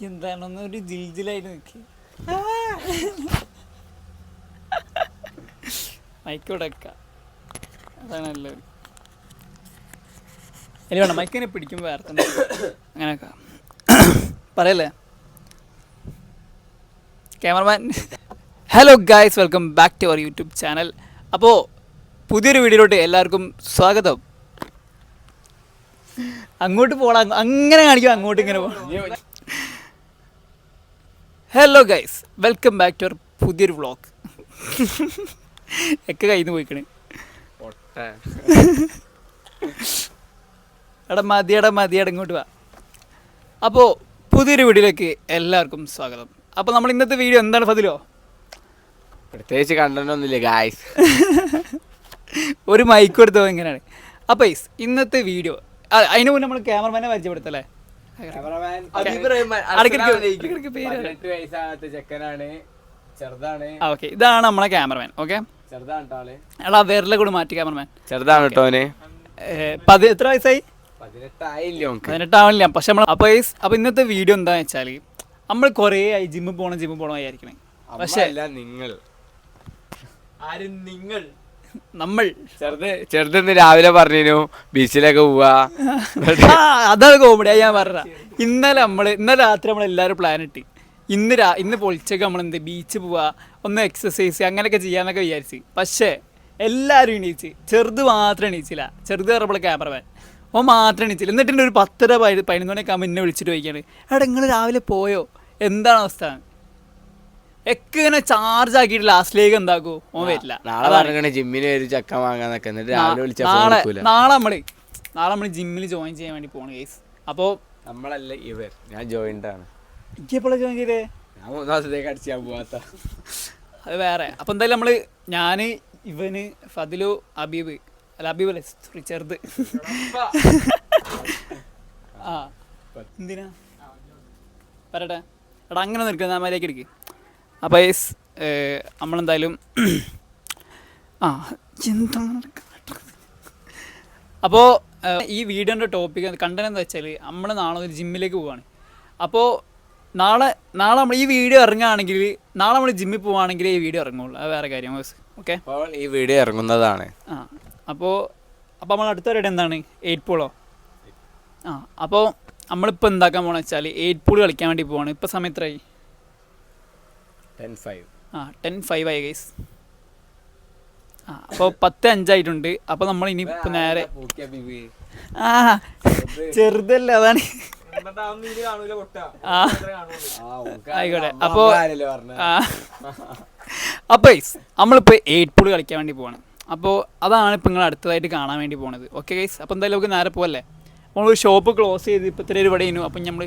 എന്താണെന്ന് ഒരു ജിൽജിലായിട്ട് നിൽക്കി മൈക്കോടക്ക അതാണ് എല്ലാവരും അല്ല വേണം മൈക്കിനെ പിടിക്കുമ്പോൾ വേർത്ത അങ്ങനെയൊക്കെ പറയല്ലേ? Cameraman. Hello guys welcome back to our YouTube channel അപ്പോൾ പുതിയൊരു വീഡിയോയിലോട്ട് എല്ലാവർക്കും സ്വാഗതം. അങ്ങോട്ട് പോകണം അങ്ങനെ കാണിക്കും അങ്ങോട്ട് ഇങ്ങനെ പോകണം hello guys welcome back to our പുതിയൊരു വ്ളോഗ് ഒക്കെ കയ്യിൽ നിന്ന് പോയിക്കണേ എടാ മതിയടാ മതിയടാ ഇങ്ങോട്ട് വാ. അപ്പോൾ പുതിയൊരു വീഡിയോയിലേക്ക് എല്ലാവർക്കും സ്വാഗതം. അപ്പോൾ നമ്മൾ ഇന്നത്തെ വീഡിയോ എന്താണ് ഫതിലോ? പ്രത്യേകിച്ച് കണ്ടൊന്നുമില്ല ഗായ്സ് ഒരു മൈക്ക് കൊടുത്തോ ഇങ്ങനെയാണ്. അപ്പോൾ ഇന്നത്തെ വീഡിയോ അതിന് മുന്നേ നമ്മൾ ക്യാമറമാനെ പരിചയപ്പെടുത്തല്ലേ? വയസ്സാകാത്ത ചെക്കനാണ് ചെറുതാണ്. ഓക്കെ ഇതാണ് നമ്മളെ ക്യാമറമാൻ ഓക്കെ ചെറുതാണ് എടാ വിരലെ കൂടെ മാറ്റി ക്യാമറമാൻ. ചെറുതാണ് കേട്ടോ പതി എത്ര വയസ്സായി? പതിനെട്ടാവണില്ല? പക്ഷെ നമ്മൾ അപ്പൊ അപ്പൊ അപ്പോൾ ഇന്നത്തെ വീഡിയോ എന്താന്ന് വെച്ചാൽ നമ്മൾ കൊറേ ആയി ജിമ്മിൽ പോണം ജിമ്മിൽ പോകണം വിചാരിക്കണേ പക്ഷെ നിങ്ങൾ. ആരും നിങ്ങൾ. നമ്മൾ. ചെറുത് ചെറുതെന്ന് രാവിലെ പറഞ്ഞു ബീച്ചിലൊക്കെ പോവാ. അതാണ് കോമഡി ഞാൻ പറഞ്ഞ ഇന്നലെ നമ്മൾ ഇന്നലെ രാത്രി നമ്മൾ എല്ലാവരും പ്ലാൻ ഇട്ടി. ഇന്ന് രാ ഇന്ന് പൊളിച്ചൊക്കെ നമ്മൾ എന്ത് ബീച്ച് പോവാ ഒന്ന് എക്സസൈസ് അങ്ങനെയൊക്കെ ചെയ്യാന്നൊക്കെ വിചാരിച്ച്. പക്ഷേ എല്ലാവരും എണീച്ച്. ചെറുത് മാത്രം എണീച്ചില്ല. ചെറുത് പറഞ്ഞപ്പോൾ ക്യാമറമാൻ ഓൻ മാത്രം എണീച്ചില്ല. എന്നിട്ട് ഒരു പത്തര പതി- പതിനൊന്ന് മണിയൊക്കെ ആകുമ്പോൾ എന്നെ വിളിച്ചിട്ട് ചോദിക്കുകയാണ് എടാ നിങ്ങൾ രാവിലെ പോയോ? എന്താണ് അവസ്ഥ? ഒക്കെ ഇങ്ങനെ ചാർജ് ആക്കിയിട്ട് ലാസ്റ്റിലേക്ക് എന്താക്കൂ? ഓൻ വരില്ല. നാളെ പറഞ്ഞേ ജിമ്മിന് ഒരു ചക്ക വാങ്ങാന്നൊക്കെ എന്നിട്ട് രാവിലെ വിളിച്ച നാളെ നമ്മൾ നാളെ നമ്മൾ ജിമ്മിൽ ജോയിൻ ചെയ്യാൻ വേണ്ടി പോണ കേസ് അപ്പോ നമ്മളല്ല ഇവർ. ഞാൻ ജോയിന്റ് ആണ്. എപ്പോഴാണ് ജോയിൻ ചെയ്തേ? ഞാൻ മൂന്ന് ദിവസത്തേക്ക് അടിച്ചാൻ പോവാത്ത. അത് വേറെ. അപ്പൊ എന്തായാലും നമ്മൾ ഞാൻ ഇവന് ഫതിലു അബീബ്. അല്ല അബീബ് അല്ലേ? സോറി ചെറുത്. ആ. എന്തിനാ? പറയട്ടെ എടാ അങ്ങനെ നിൽക്കുന്ന അമ്മയിലേക്ക് എടുക്ക്. അപ്പോൾ യെസ് നമ്മളെന്തായാലും ആ എന്താണ് അപ്പോൾ ഈ വീഡിയോന്റെ ടോപ്പിക് കണ്ടന്റ് എന്താ വെച്ചാൽ നമ്മൾ നാളെ ഒരു ജിമ്മിലേക്ക് പോവാണ്. അപ്പോൾ നാളെ നാളെ നമ്മൾ ഈ വീഡിയോ ഇറങ്ങുകയാണെങ്കിൽ നാളെ നമ്മൾ ജിമ്മിൽ പോവുകയാണെങ്കിൽ ഈ വീഡിയോ ഇറങ്ങുള്ളൂ. അത് വേറെ കാര്യം ഓക്കെ അപ്പോൾ ഈ വീഡിയോ ഇറങ്ങുന്നതാണ്. ആ അപ്പോൾ അപ്പോൾ നമ്മൾ അടുത്ത റേഡ് എന്താണ്? എയ്റ്റ് പൂളോ ആ അപ്പോൾ നമ്മളിപ്പോൾ എന്താക്കാൻ പോകണമെന്ന് വെച്ചാൽ എയ്റ്റ് പൂൾ കളിക്കാൻ വേണ്ടി പോവാണ്. ഇപ്പോൾ സമയം എത്രയായി ടെൻ ഫൈവ്. ആ ടെൻ ഫൈവ് ആയി ഗൈസ് ആ അപ്പോൾ പത്ത് അഞ്ചായിട്ടുണ്ട്. അപ്പോൾ നമ്മൾ ഇനി ഇപ്പോൾ നേരെ ആ ചെറുതല്ല അതാണ്. ആ ആയിക്കോട്ടെ. അപ്പോൾ അപ്പോൾ ഗൈസ് നമ്മളിപ്പോൾ എയ്റ്റ് പൂൾ കളിക്കാൻ വേണ്ടി പോവാണ്. അപ്പോൾ അതാണ് ഇപ്പോൾ നിങ്ങൾ അടുത്തതായിട്ട് കാണാൻ വേണ്ടി പോണത്. ഓക്കെ ഗൈസ് അപ്പോൾ എന്തായാലും നമുക്ക് നേരെ പോവല്ലേ? നമ്മൾ ഷോപ്പ് ക്ലോസ് ചെയ്ത് ഇപ്പോൾ ഇത്ര ഇവിടെ ഇനു അപ്പം നമ്മൾ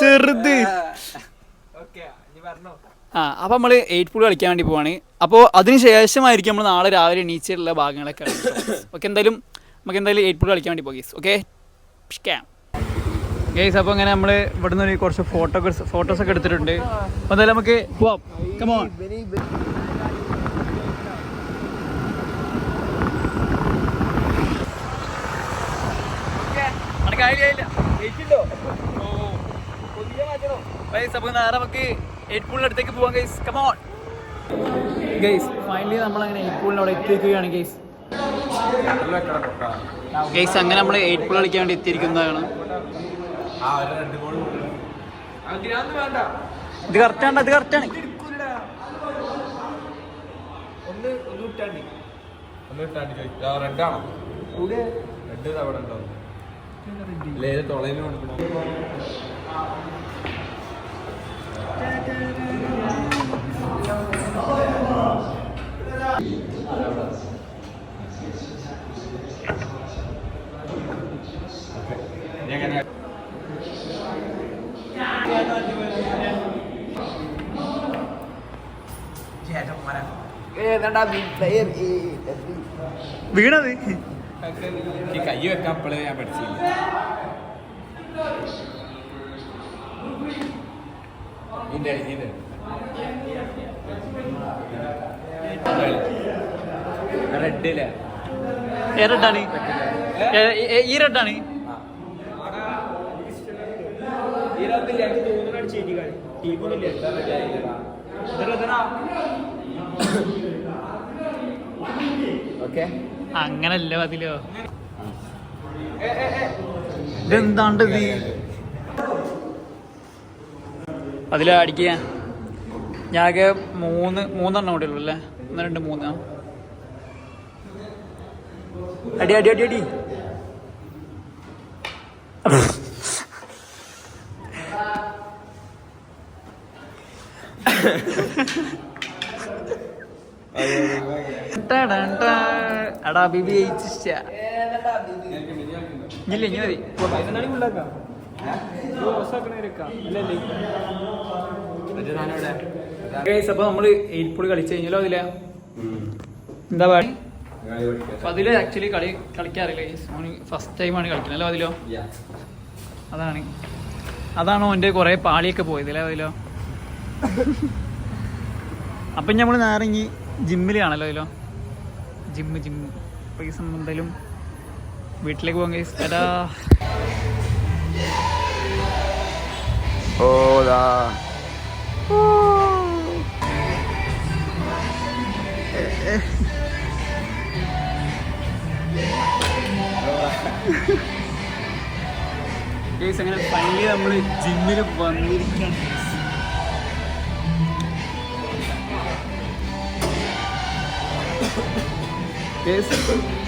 ചെറുത്. ആ അപ്പോൾ നമ്മൾ എയ്റ്റ് പൂൾ കളിക്കാൻ വേണ്ടി പോവാണ്. അപ്പോൾ അതിന് ശേഷമായിരിക്കും നമ്മൾ നാളെ രാവിലെ എണീച്ചിട്ടുള്ള ഭാഗങ്ങളൊക്കെ ഓക്കെ എന്തായാലും നമുക്ക് എന്തായാലും എയ്റ്റ് പൂൾ കളിക്കാൻ വേണ്ടി പോകീസ് ഓക്കെ? ക്യാം ഗേസ് അപ്പോൾ അങ്ങനെ നമ്മൾ ഇവിടുന്ന് ഒരു കുറച്ച് ഫോട്ടോ ഫോട്ടോസ് ഒക്കെ എടുത്തിട്ടുണ്ട്. അപ്പോൾ എന്തായാലും നമുക്ക് പോവാം. കമോൺ അപ്പോൾ നേരെ നമുക്ക് എയ്റ്റ് പൂളിന്റെ അടുത്തേക്ക് പോവാം ഗൈസ് കമോൺ ഗൈസ് ഫൈനലി നമ്മൾ അങ്ങനെ എയ്റ്റ് പൂളിന്റെ അവിടെ എത്തിയിരിക്കുകയാണ് ഗൈസ് ഗൈസ് അങ്ങനെ നമ്മൾ എയ്റ്റ് പൂൾ കളിക്കാൻ വേണ്ടി എത്തിയിരിക്കുന്നതാണ്. ഇത് കറക്റ്റാണ് ഇത് കറക്റ്റാണ് വീണത് കൈ വെക്കാൻ അപ്പോഴേ ഞാൻ പഠിച്ചില്ല ഇതിന്റെ റെഡില്ലേ ഏ റെഡാണ് ഈ റെഡാണ് ഓക്കെ അങ്ങനല്ല അതിലോ ഇതെന്താണ്ട് ഇത്? അതില അടിക്കുക. ഞാകെ മൂന്ന് മൂന്നെണ്ണം കൂടെ ഉള്ളു അല്ലേ? ഒന്ന് രണ്ട് മൂന്ന്. അടി അടി അടി അടി. Ha ha ട. എടാ ബിബി ജയിച്ചിച്ച ഇല്ല ഇനി മതി. അപ്പൊ നമ്മൾ എയ്റ്റ് കളിച്ചു കഴിഞ്ഞാലോ അതില. എന്താ പാടി? അപ്പൊ അതിൽ ആക്ച്വലി കളി കളിക്കാറില്ല ഫസ്റ്റ് ടൈമാണ് കളിക്കുന്നത് അല്ലോ അതിലോ? അതാണ്. അതാണോ എന്റെ കുറേ പാളിയൊക്കെ പോയത് അല്ലേ അതിലോ? അപ്പം നമ്മൾ നേരെ കാണല്ലോ അതിലോ ജിമ്മ് ജിമ്മ്. പൈസ എന്തായാലും വീട്ടിലേക്ക് പോകാൻ ഗൈസ് എടാ ഓടാ ഗൈസ് അങ്ങനെ ഫൈനലി നമ്മൾ ജിമ്മിൽ വന്നിരിക്കുകയാണ് ഗൈസ്